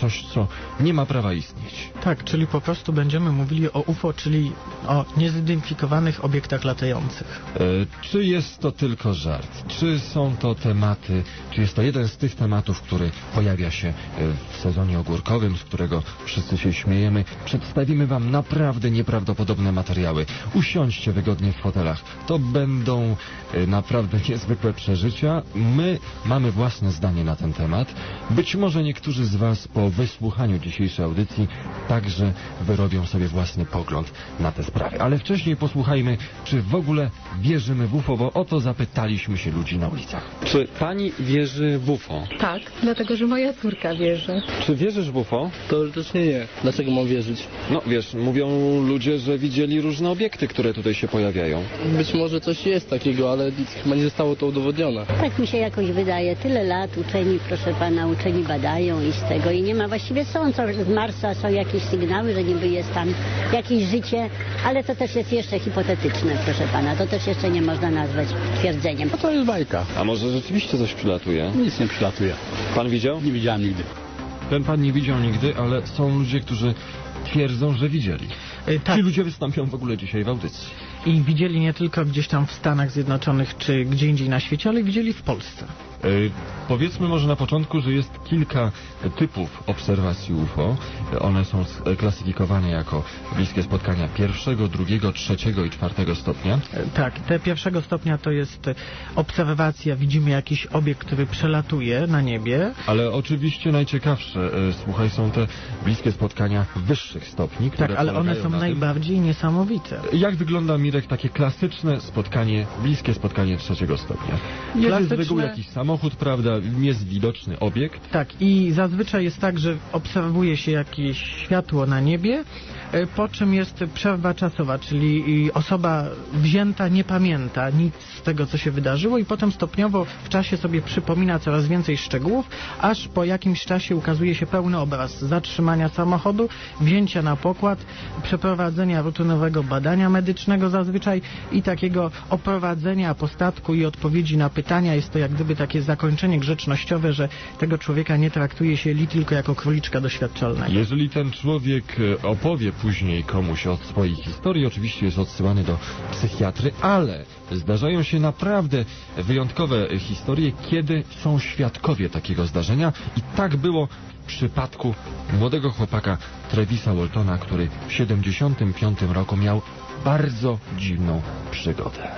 coś, co nie ma prawa istnieć. Tak, czyli po prostu będziemy mówili o UFO, czyli o niezidentyfikowanych obiektach latających. E, Czy jest to tylko żart? Czy są to tematy, czy jest to jeden z tych tematów, który pojawia się e, w sezonie ogórkowym, z którego wszyscy się śmiejemy? Przedstawimy Wam naprawdę nieprawdopodobne materiały. Usiądźcie wygodnie w fotelach. To będą e, naprawdę niezwykłe przeżycia. My mamy własne zdanie na ten temat. Być może niektórzy z Was po wysłuchaniu dzisiejszej audycji także wyrobią sobie własny pogląd na te sprawy. Ale wcześniej posłuchajmy, czy w ogóle wierzymy w UFO, bo o to zapytaliśmy się ludzi na ulicach. Czy pani wierzy w UFO? Tak, dlatego że moja córka wierzy. Czy wierzysz w UFO? Teoretycznie nie. Dlaczego mam wierzyć? No wiesz, mówią ludzie, że widzieli różne obiekty, które tutaj się pojawiają. Być może coś jest takiego, ale nic chyba nie zostało to udowodnione. Tak mi się jakoś wydaje. Tyle lat uczeni, proszę pana, uczeni badają i z tego i nie ma właściwie są co z Marsa są jakieś sygnały, że niby jest tam jakieś życie, ale to też jest jeszcze hipotetyczne, proszę pana. To też jeszcze nie można nazwać twierdzeniem. No to jest bajka. A może rzeczywiście coś przylatuje? Nic nie przylatuje. Pan widział? Nie widziałem nigdy. Ten pan nie widział nigdy, ale są ludzie, którzy twierdzą, że widzieli. Y, Tak, Ci ludzie wystąpią w ogóle dzisiaj w audycji. i widzieli nie tylko gdzieś tam w Stanach Zjednoczonych czy gdzie indziej na świecie, ale widzieli w Polsce. E, Powiedzmy może na początku, że jest kilka typów obserwacji UFO. One są klasyfikowane jako bliskie spotkania pierwszego, drugiego, trzeciego i czwartego stopnia. E, Tak, te pierwszego stopnia to jest obserwacja, widzimy jakiś obiekt, który przelatuje na niebie. Ale oczywiście najciekawsze, e, słuchaj, są te bliskie spotkania wyższych stopni, które Tak, ale one są na tym- najbardziej niesamowite. Jak wygląda, Mirek, takie klasyczne spotkanie, bliskie spotkanie trzeciego stopnia? Jest z reguły jakiś samochód, prawda, jest widoczny obiekt. Tak, i zazwyczaj jest tak, że obserwuje się jakieś światło na niebie, e, po czym jest przerwa czasowa, czyli osoba wzięta nie pamięta nic z tego, co się wydarzyło i potem stopniowo w czasie sobie przypomina coraz więcej szczegółów, aż po jakimś czasie ukazuje się pełny obraz zatrzymania samochodu, wzięcia na pokład, przeprowadzenia rutynowego badania medycznego zazwyczaj i takiego oprowadzenia po statku i odpowiedzi na pytania. Jest to jak gdyby takie zakończenie grzecznościowe, że tego człowieka nie traktuje się li tylko jako króliczka doświadczalnego. Jeżeli ten człowiek e, opowie później komuś o swojej historii, oczywiście jest odsyłany do psychiatry, ale zdarzają się naprawdę wyjątkowe historie, kiedy są świadkowie takiego zdarzenia i tak było w przypadku młodego chłopaka Trevisa Waltona, który w 75 roku miał bardzo dziwną przygodę.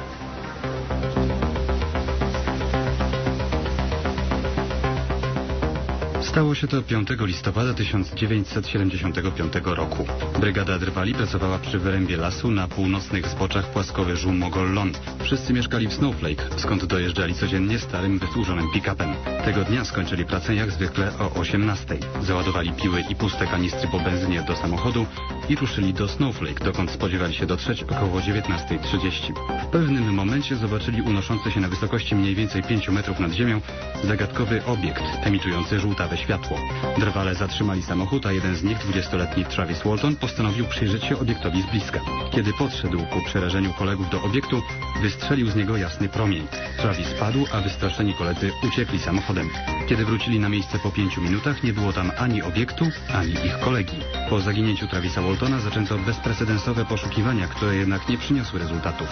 Stało się to 5 listopada 1975 roku. Brygada Drwali pracowała przy wyrębie lasu na północnych zboczach płaskowyżu Mogollon. Wszyscy mieszkali w Snowflake, skąd dojeżdżali codziennie starym, wysłużonym pick-upem. Tego dnia skończyli pracę jak zwykle o 18. Załadowali piły i puste kanistry po benzynie do samochodu i ruszyli do Snowflake, dokąd spodziewali się dotrzeć około 19.30. W pewnym momencie zobaczyli unoszący się na wysokości mniej więcej 5 metrów nad ziemią zagadkowy obiekt emitujący żółtawe światło. Drwale zatrzymali samochód, a jeden z nich, 20-letni Travis Walton, postanowił przyjrzeć się obiektowi z bliska. Kiedy podszedł ku przerażeniu kolegów do obiektu, wystrzelił z niego jasny promień. Travis padł, a wystraszeni koledzy uciekli samochodem. Kiedy wrócili na miejsce po pięciu minutach, nie było tam ani obiektu, ani ich kolegi. Po zaginięciu Travisa Waltona zaczęto bezprecedensowe poszukiwania, które jednak nie przyniosły rezultatów.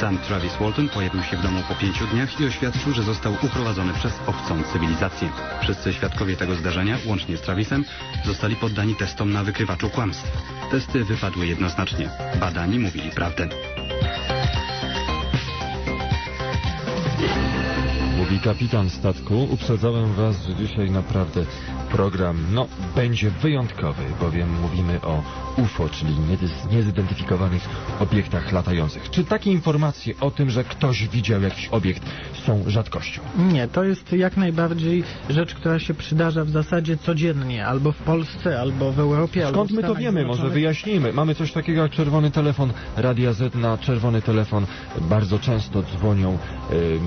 Sam Travis Walton pojawił się w domu po pięciu dniach i oświadczył, że został uprowadzony przez obcą cywilizację. Wszyscy świadkowie tego zdarzenia, łącznie z Travisem, zostali poddani testom na wykrywaczu kłamstw. Testy wypadły jednoznacznie. Badani mówili prawdę. Mówi kapitan statku. Uprzedzałem was, że dzisiaj naprawdę program, no, będzie wyjątkowy, bowiem mówimy o UFO, czyli niezidentyfikowanych obiektach latających. Czy takie informacje o tym, że ktoś widział jakiś obiekt są rzadkością? Nie, to jest jak najbardziej rzecz, która się przydarza w zasadzie codziennie, albo w Polsce, albo w Europie, Skąd my to wiemy? Może wyjaśnijmy. Mamy coś takiego jak czerwony telefon Radia Z. Na czerwony telefon bardzo często dzwonią y,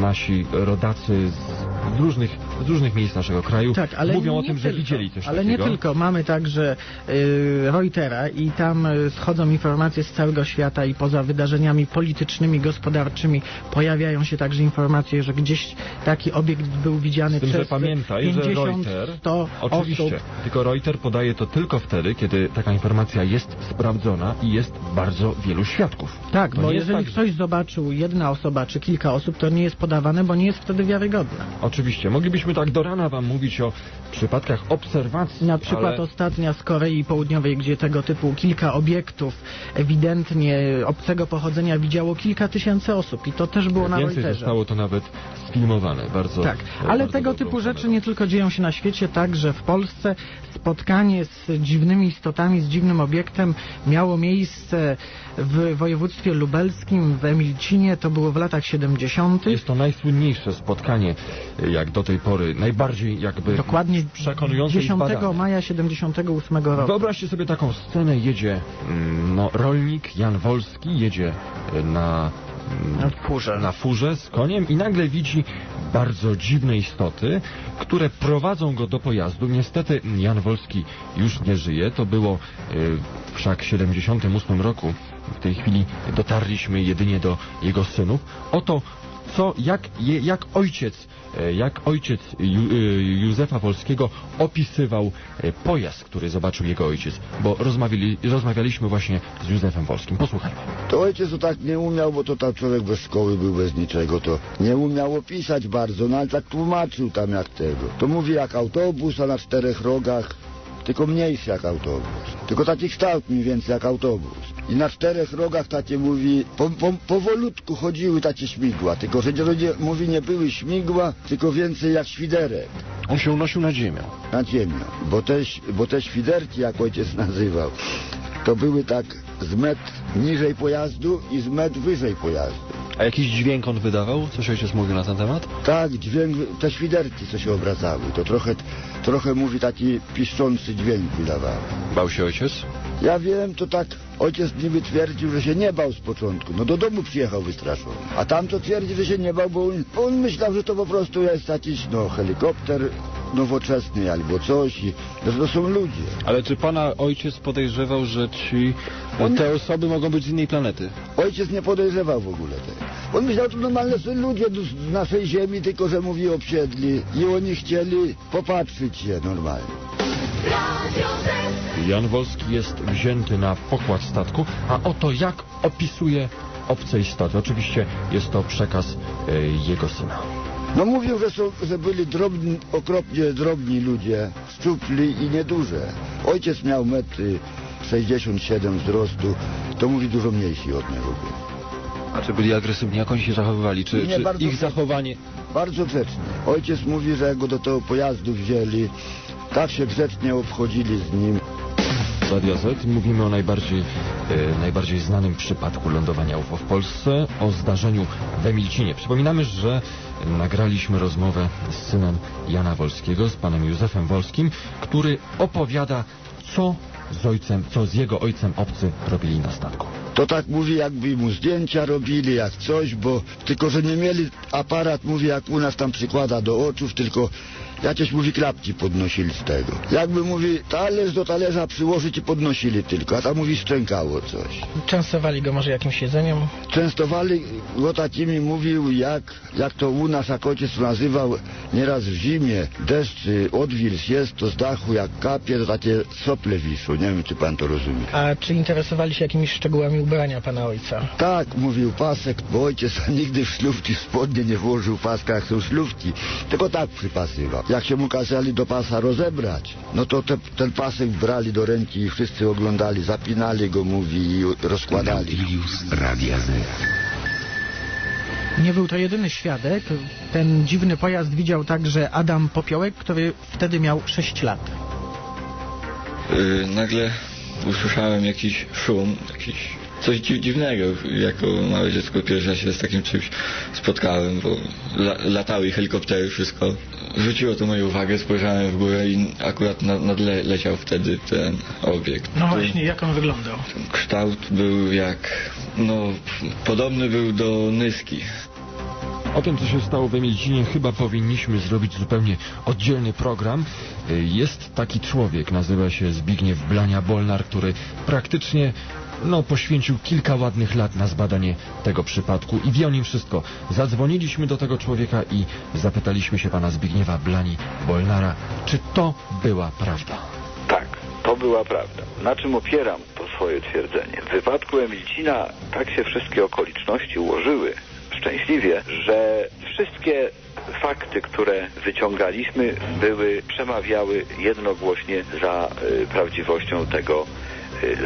nasi nasi rodacy z, różnych, z różnych miejsc naszego kraju Tak, ale mówią o tym, że tylko. widzieli coś Ale takiego. nie tylko. Mamy także y, Reutera i tam y, schodzą informacje z całego świata i poza wydarzeniami politycznymi, gospodarczymi pojawiają się także informacje, że gdzieś taki obiekt był widziany Z tym, przez że pamiętaj, że 50, Reuter, 100 oczywiście, osób. tylko Reuter podaje to tylko wtedy, kiedy taka informacja jest sprawdzona i jest bardzo wielu świadków. Tak, To bo jeżeli tak, że- ktoś zobaczył jedna osoba czy kilka osób, to nie jest podawane, bo nie jest wtedy wiarygodne. Oczywiście, moglibyśmy tak do rana wam mówić o przypadkach obserwacji, Na przykład ale... ostatnia z Korei Południowej, gdzie tego typu kilka obiektów ewidentnie obcego pochodzenia widziało kilka tysięcy osób i to też było na Więcej Reuterze. zostało to nawet sfilmowane, bardzo Tak, ale bardzo tego typu rzeczy nie tylko dzieją się na świecie, także w Polsce spotkanie z dziwnymi istotami, z dziwnym obiektem miało miejsce w województwie lubelskim, w Emilcinie, to było w latach 70. Jest to najsłynniejsze spotkanie, e, jak do tej pory, najbardziej jakby Dokładnie przekonujące i 10 zbadane. maja 78 roku. Wyobraźcie sobie taką scenę, jedzie mm, no, rolnik Jan Wolski, jedzie e, na, mm, Na furze. na furze z koniem i nagle widzi bardzo dziwne istoty, które prowadzą go do pojazdu. Niestety Jan Wolski już nie żyje, to było e, wszak w 78 roku. W tej chwili dotarliśmy jedynie do jego synów. Oto co, jak, jak ojciec, e, jak ojciec e, Józefa Wolskiego opisywał e, pojazd, który zobaczył jego ojciec, bo rozmawiali, rozmawialiśmy właśnie z Józefem Wolskim. Posłuchajmy. To ojciec to tak nie umiał, bo to tam człowiek bez szkoły był, bez niczego, to nie umiał opisać bardzo, no ale tak tłumaczył tam jak tego. To mówi jak autobus, a na czterech rogach, tylko mniejszy jak autobus. Tylko taki kształt mniej więcej jak autobus. I na czterech rogach takie mówi, po, po, powolutku chodziły takie śmigła, tylko że nie, mówi nie były śmigła, tylko więcej jak świderek On się unosił nad ziemią. nad ziemią. Bo te, bo te świderki, jak ojciec nazywał, to były tak z metr niżej pojazdu i z metr wyżej pojazdu. A jakiś dźwięk on wydawał? Coś ojciec mówił na ten temat? Tak, dźwięk, te świderki, co się obracały, to trochę, trochę mówi taki piszczący dźwięk wydawały. Bał się ojciec? Ja wiem, to tak ojciec niby twierdził, że się nie bał z początku. No do domu przyjechał wystraszony. A tamto twierdzi, że się nie bał, bo on, on myślał, że to po prostu jest jakiś, no, helikopter nowoczesny albo coś to są ludzie. Ale czy pana ojciec podejrzewał, że ci, On- te osoby mogą być z innej planety? Ojciec nie podejrzewał w ogóle tego. On myślał, że to normalne są ludzie z naszej ziemi, tylko że mówi obsiedli i oni chcieli popatrzeć się normalnie. Jan Wolski jest wzięty na pokład statku, a oto jak opisuje obce istoty. Oczywiście jest to przekaz e, jego syna. No mówił, że, są, że byli drobni, okropnie drobni ludzie, szczupli i nieduże. Ojciec miał metry 67 wzrostu, to mówi dużo mniejsi od niego. A czy byli agresywni? Jak oni się zachowywali? Czy, Nie, czy bardzo ich grzecznie. zachowanie... Bardzo grzecznie. Ojciec mówi, że go do tego pojazdu wzięli, tak się grzecznie obchodzili z nim. Radio Z mówimy o najbardziej, e, najbardziej znanym przypadku lądowania UFO w Polsce, o zdarzeniu w Emilcinie. Przypominamy, że nagraliśmy rozmowę z synem Jana Wolskiego, z panem Józefem Wolskim, który opowiada, co z ojcem, co z jego ojcem obcy robili na statku. To tak mówi, jakby mu zdjęcia robili, jak coś, bo tylko, że nie mieli aparat, mówi, jak u nas tam przykłada do oczów, tylko jakieś, mówi, klapki podnosili z tego. Jakby, mówi, talerz do talerza przyłożyć i podnosili tylko, a tam, mówi, szczękało coś. Częstowali go może jakimś jedzeniem? Częstowali go takimi, mówił, jak, jak to u nas, jak ojciec nazywał, nieraz w zimie, deszcz, y, odwilż jest, to z dachu jak kapie, to takie sople wiszą, nie wiem, czy pan to rozumie. A czy interesowali się jakimiś szczegółami ubrania pana ojca? Tak, mówił pasek, bo ojciec nigdy w szlufci w spodnie nie włożył paska, jak są szlufki, tylko tak przypasywał. Jak się mu kazali do pasa rozebrać, no to te, ten pasek brali do ręki i wszyscy oglądali, zapinali go, mówi, i rozkładali. Nie był to jedyny świadek. Ten dziwny pojazd widział także Adam Popiołek, który wtedy miał 6 lat. Yy, nagle usłyszałem jakiś szum, jakiś coś dzi- dziwnego. Jako małe dziecko pierwszy raz się z takim czymś spotkałem, bo la, latały helikoptery, wszystko. Zwróciło to moją uwagę, spojrzałem w górę i akurat nad, nadle leciał wtedy ten obiekt. No właśnie, jak on wyglądał? Kształt był jak, no, podobny był do nyski. O tym, co się stało w Emilcinie, chyba powinniśmy zrobić zupełnie oddzielny program. Jest taki człowiek, nazywa się Zbigniew Blania-Bolnar, który praktycznie no, poświęcił kilka ładnych lat na zbadanie tego przypadku i wie o nim wszystko. Zadzwoniliśmy do tego człowieka i zapytaliśmy się pana Zbigniewa Blani-Bolnara, czy to była prawda. Tak, to była prawda. Na czym opieram to swoje twierdzenie? W wypadku Emilcina tak się wszystkie okoliczności ułożyły szczęśliwie, że wszystkie fakty, które wyciągaliśmy, były, przemawiały jednogłośnie za y, prawdziwością tego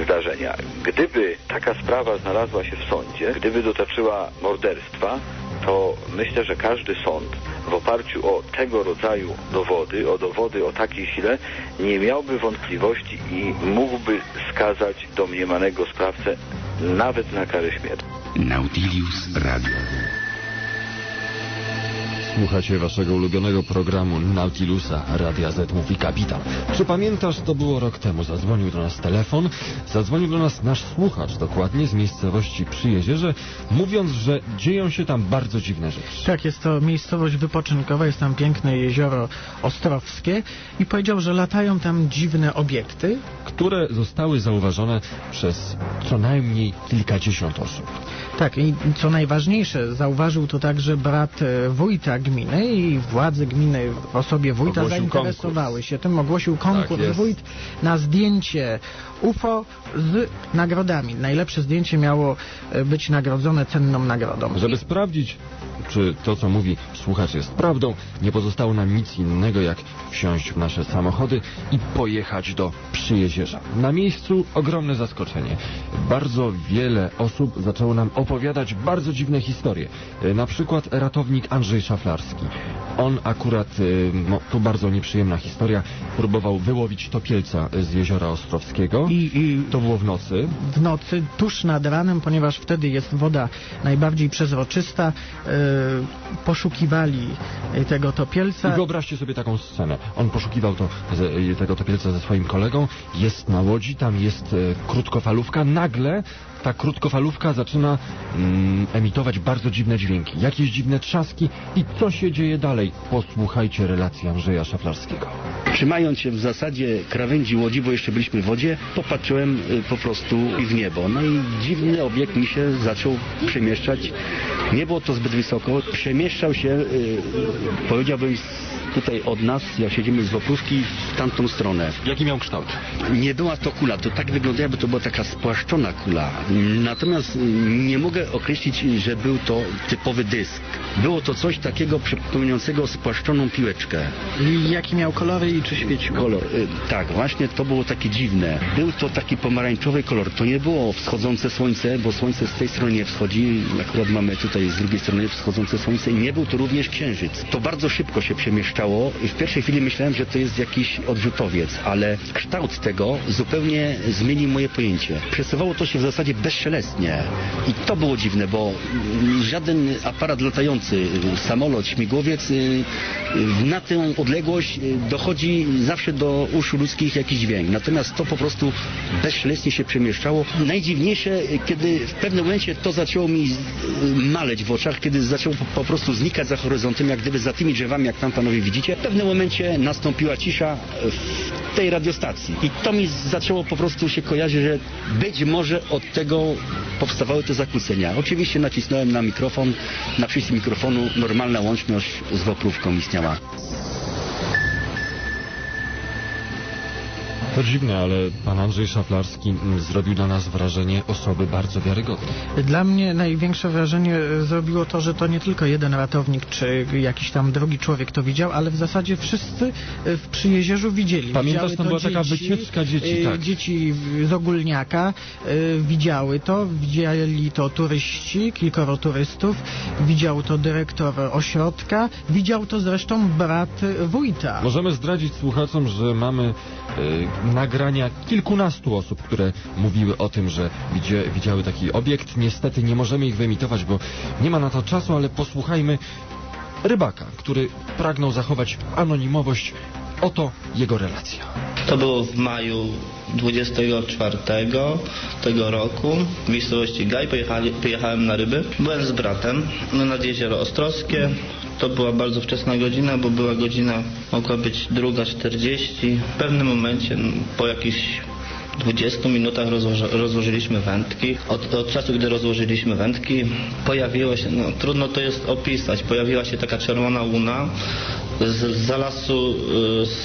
zdarzenia. Gdyby taka sprawa znalazła się w sądzie, gdyby dotyczyła morderstwa, to myślę, że każdy sąd w oparciu o tego rodzaju dowody, o dowody o takiej sile, nie miałby wątpliwości i mógłby skazać domniemanego sprawcę nawet na karę śmierci. Nautilus Radio. Słuchacie waszego ulubionego programu Nautilusa, Radia Z mówi kapitan. Czy pamiętasz, to było rok temu, zadzwonił do nas telefon, zadzwonił do nas nasz słuchacz, dokładnie z miejscowości przy jezierze, mówiąc, że dzieją się tam bardzo dziwne rzeczy. Tak, jest to miejscowość wypoczynkowa, jest tam piękne jezioro Ostrowskie i powiedział, że latają tam dziwne obiekty. które zostały zauważone przez co najmniej kilkadziesiąt osób. Tak, i co najważniejsze, zauważył to także brat e, wójta gminy i władze gminy w osobie wójta Ogłosił zainteresowały konkurs. się tym, ogłosił konkurs jest. wójt na zdjęcie UFO z nagrodami. Najlepsze zdjęcie miało e, być nagrodzone cenną nagrodą. Żeby sprawdzić, czy to, co mówi słuchacz jest prawdą, nie pozostało nam nic innego, jak wsiąść w nasze samochody i pojechać do Przyjezierza. Na miejscu ogromne zaskoczenie. Bardzo wiele osób zaczęło nam opowiadać bardzo dziwne historie. E, Na przykład ratownik Andrzej Szaflarski. On akurat, e, no, to bardzo nieprzyjemna historia, próbował wyłowić topielca z jeziora Ostrowskiego. I, i To było w nocy. w nocy, tuż nad ranem, ponieważ wtedy jest woda najbardziej przezroczysta, e, poszukiwali e, tego I topielca. wyobraźcie sobie taką scenę. On poszukiwał to, tego topielca ze swoim kolegą, jest na łodzi, tam jest krótkofalówka, nagle ta krótkofalówka zaczyna mm, emitować bardzo dziwne dźwięki, jakieś dziwne trzaski i co się dzieje dalej? Posłuchajcie relacji Andrzeja Szaflarskiego. Trzymając się w zasadzie krawędzi łodzi, bo jeszcze byliśmy w wodzie, popatrzyłem y, po prostu w niebo. No i dziwny obiekt mi się zaczął przemieszczać. Nie było to zbyt wysoko. Przemieszczał się, y, powiedziałbym, tutaj od nas, jak siedzimy z Woprówki, w tamtą stronę. Jaki miał kształt? Nie była to kula, to tak wygląda, jakby to była taka spłaszczona kula. Natomiast nie mogę określić, że był to typowy dysk. Było to coś takiego przypominającego spłaszczoną piłeczkę. I jakie miał kolory i czy świecił? Kolor, y, tak, właśnie to było takie dziwne. Był to taki pomarańczowy kolor. To nie było wschodzące słońce, bo słońce z tej strony nie wschodzi. Akurat mamy tutaj z drugiej strony wschodzące słońce. Nie był to również księżyc. To bardzo szybko się przemieszczało. I w pierwszej chwili myślałem, że to jest jakiś odrzutowiec, ale kształt tego zupełnie zmienił moje pojęcie. Przesuwało to się w zasadzie bezszelestnie. I to było dziwne, bo mm, żaden aparat latający, samolot, śmigłowiec y, na tę odległość y, dochodzi zawsze do uszu ludzkich jakiś dźwięk. Natomiast to po prostu bezszelestnie się przemieszczało. Najdziwniejsze, y, kiedy w pewnym momencie to zaczęło mi y, maleć w oczach, kiedy zaczęło po, po prostu znikać za horyzontem, jak gdyby za tymi drzewami, jak tam panowie widzicie. W pewnym momencie nastąpiła cisza w tej radiostacji. I to mi zaczęło po prostu się kojarzyć, że być może od tego powstawały te zakłócenia. Oczywiście nacisnąłem na mikrofon, na przycisk mikrofonu normalna łączność z Woprówką istniała. To dziwne, ale pan Andrzej Szaflarski mm, zrobił na nas wrażenie osoby bardzo wiarygodnej. Dla mnie największe wrażenie e, zrobiło to, że to nie tylko jeden ratownik czy jakiś tam drugi człowiek to widział, ale w zasadzie wszyscy e, w Przyjezierzu widzieli. Pamiętasz, tam była taka wycieczka dzieci, e, tak. Dzieci z Ogólniaka widziały to, widzieli to turyści, kilkoro turystów, widział to dyrektor ośrodka, widział to zresztą brat wójta. Możemy zdradzić słuchaczom, że mamy nagrania kilkunastu osób, które mówiły o tym, że widziały taki obiekt. Niestety nie możemy ich wyemitować, bo nie ma na to czasu, ale posłuchajmy rybaka, który pragnął zachować anonimowość. Oto jego relacja. To było w maju 24 tego roku w miejscowości Gaj. Pojechali, pojechałem na ryby. Byłem z bratem nad jezioro Ostrowskie. To była bardzo wczesna godzina, bo była godzina, mogła być druga 40. W pewnym momencie, no, po jakichś 20 minutach rozłoży, rozłożyliśmy wędki. Od, od czasu, gdy rozłożyliśmy wędki, pojawiło się, no trudno to jest opisać, pojawiła się taka czerwona łuna z, z zalasu y, z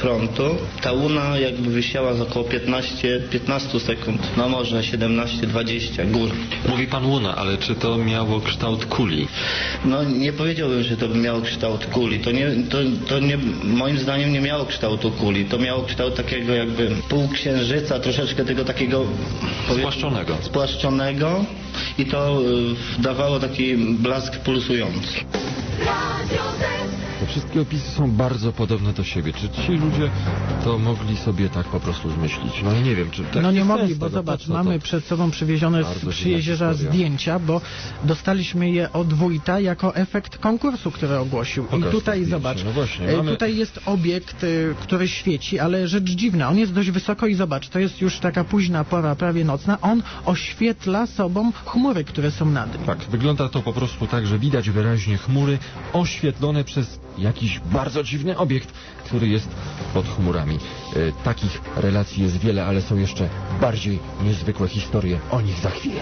frontu. Ta łuna jakby wisiała za około 15, 15 sekund, no może 17-20 gór. Mówi pan Łuna, ale czy to miało kształt kuli? No nie powiedziałbym, że to by miało kształt kuli. To nie, to, to nie, moim zdaniem nie miało kształtu kuli. To miało kształt takiego jakby półksiężyca, troszeczkę tego takiego Spłaszczonego. spłaszczonego i to y, dawało taki blask pulsujący. Wszystkie opisy są bardzo podobne do siebie. Czy ci ludzie to mogli sobie tak po prostu zmyślić? No i nie wiem, czy tak No nie mogli, bo zobacz, po co mamy to? przed sobą przywiezione Bardzo z przyjeziora zdjęcia, bo dostaliśmy je od wójta jako efekt konkursu, który ogłosił. Pokaż I tutaj zobacz, No właśnie, e, mamy- tutaj jest obiekt, e, który świeci, ale rzecz dziwna, on jest dość wysoko i zobacz, to jest już taka późna pora, prawie nocna, on oświetla sobą chmury, które są nad nim. Tak, wygląda to po prostu tak, że widać wyraźnie chmury oświetlone przez jakiś bardzo dziwny obiekt, który jest pod chmurami. E, takich relacji jest wiele, ale są jeszcze bardziej niezwykłe historie. O nich za chwilę.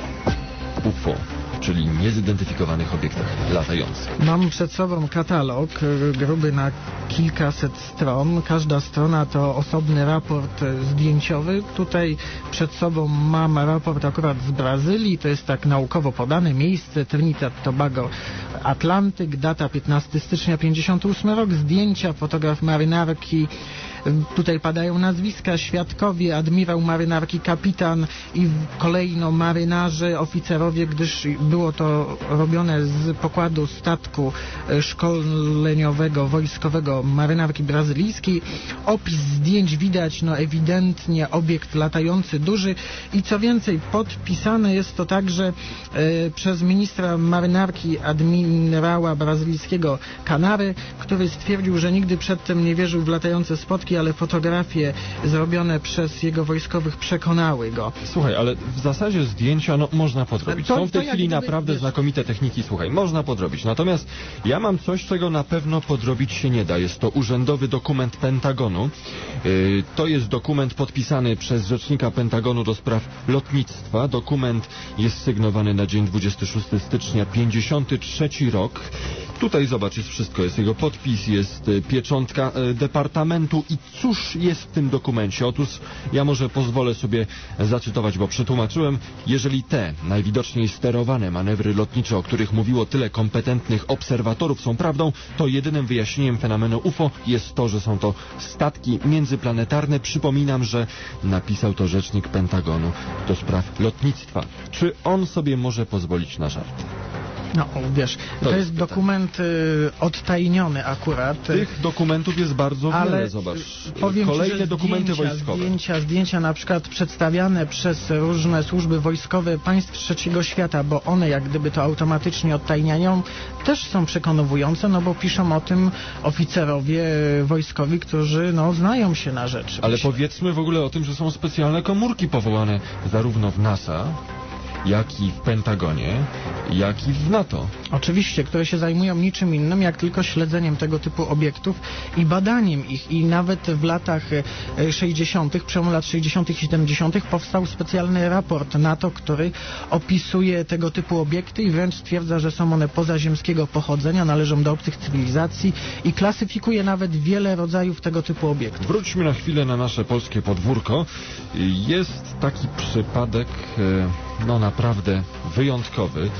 UFO, czyli niezidentyfikowanych obiektach latających. Mam przed sobą katalog y, gruby na kilkaset stron. Każda strona to osobny raport y, zdjęciowy. Tutaj przed sobą mam raport akurat z Brazylii. To jest tak naukowo podane miejsce Trinidad Tobago Atlantyk, data 15 stycznia 58 rok. Zdjęcia, fotograf marynarki. Y, Tutaj padają nazwiska, świadkowie, admirał marynarki, kapitan i kolejno marynarze, oficerowie, gdyż było to robione z pokładu statku e, szkoleniowego, wojskowego marynarki brazylijskiej. Opis zdjęć widać, no ewidentnie obiekt latający duży i co więcej, podpisane jest to także e, przez ministra marynarki admirała brazylijskiego Kanary, który stwierdził, że nigdy przedtem nie wierzył w latające spotki, ale fotografie zrobione przez jego wojskowych przekonały go. Słuchaj, ale w zasadzie zdjęcia no, można podrobić. To- Są w tej chwili gdyby, naprawdę wiesz- znakomite techniki, słuchaj, można podrobić. Natomiast ja mam coś, czego na pewno podrobić się nie da. Jest to urzędowy dokument Pentagonu. Yy, to jest dokument podpisany przez rzecznika Pentagonu do spraw lotnictwa. Dokument jest sygnowany na dzień 26 stycznia 53 rok. Tutaj zobacz, jest wszystko. Jest jego podpis, jest y, pieczątka y, departamentu i cóż jest w tym dokumencie? Otóż ja może pozwolę sobie zacytować, bo przetłumaczyłem. Jeżeli te najwidoczniej sterowane manewry lotnicze, o których mówiło tyle kompetentnych obserwatorów są prawdą, to jedynym wyjaśnieniem fenomenu UFO jest to, że są to statki międzyplanetarne. Przypominam, że napisał to rzecznik Pentagonu do spraw lotnictwa. Czy on sobie może pozwolić na żart? No, wiesz, to, jest jest dokument y, odtajniony akurat. Tych dokumentów jest bardzo ale wiele, zobacz. powiem ci, Kolejne że dokumenty zdjęcia, wojskowe. Zdjęcia, zdjęcia na przykład przedstawiane przez różne służby wojskowe państw trzeciego świata, bo one jak gdyby to automatycznie odtajniają, też są przekonujące, no bo piszą o tym oficerowie y, wojskowi, którzy no, znają się na rzeczy. Ale Myślę. powiedzmy w ogóle o tym, że są specjalne komórki powołane zarówno w NASA, jak i w Pentagonie, jak i w NATO. Oczywiście, które się zajmują niczym innym, jak tylko śledzeniem tego typu obiektów i badaniem ich. I nawet w latach e, 60., przełomu lat 60. i 70. powstał specjalny raport NATO, który opisuje tego typu obiekty i wręcz stwierdza, że są one pozaziemskiego pochodzenia, należą do obcych cywilizacji i klasyfikuje nawet wiele rodzajów tego typu obiektów. Wróćmy na chwilę na nasze polskie podwórko. Jest taki przypadek, e, no naprawdę wyjątkowy.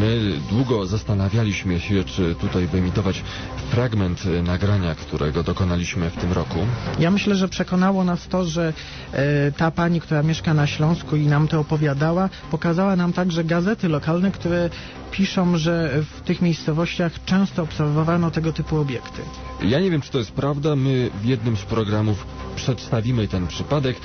My długo zastanawialiśmy się, czy tutaj wyemitować fragment nagrania, którego dokonaliśmy w tym roku. Ja myślę, że przekonało nas to, że e, ta pani, która mieszka na Śląsku i nam to opowiadała, pokazała nam także gazety lokalne, które piszą, że w tych miejscowościach często obserwowano tego typu obiekty. Ja nie wiem, czy to jest prawda. My w jednym z programów przedstawimy ten przypadek.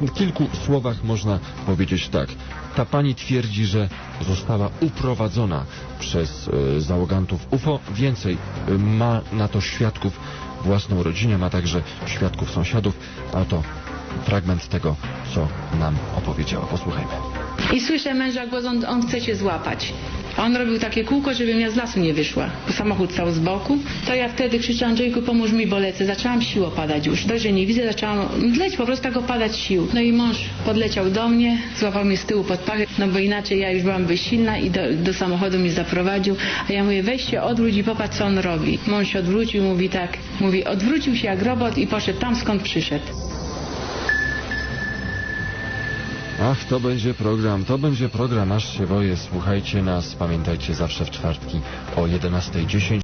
W kilku słowach można powiedzieć tak. Ta pani twierdzi, że została uprowadzona przez e, załogantów UFO. Więcej, e, ma na to świadków własną rodzinę, ma także świadków sąsiadów. A oto fragment tego, co nam opowiedziała. Posłuchajmy. I słyszę męża głos, on, on chce się złapać. On robił takie kółko, żebym ja z lasu nie wyszła. Bo samochód stał z boku. To ja wtedy krzyczę, Andrzejku, pomóż mi, bo lecę. Zaczęłam sił opadać już. Dość, że nie widzę, zaczęłam mdleć, po prostu tak opadać sił. No i mąż podleciał do mnie, złapał mnie z tyłu pod pachę, no bo inaczej ja już byłam bezsilna i do, do samochodu mnie zaprowadził. A ja mówię, weź się, odwróć i popatrz, co on robi. Mąż się odwrócił, mówi tak, mówi, odwrócił się jak robot i poszedł tam, skąd przyszedł. Ach, to będzie program, to będzie program, aż się boję. Słuchajcie nas, pamiętajcie zawsze w czwartki o 11.10.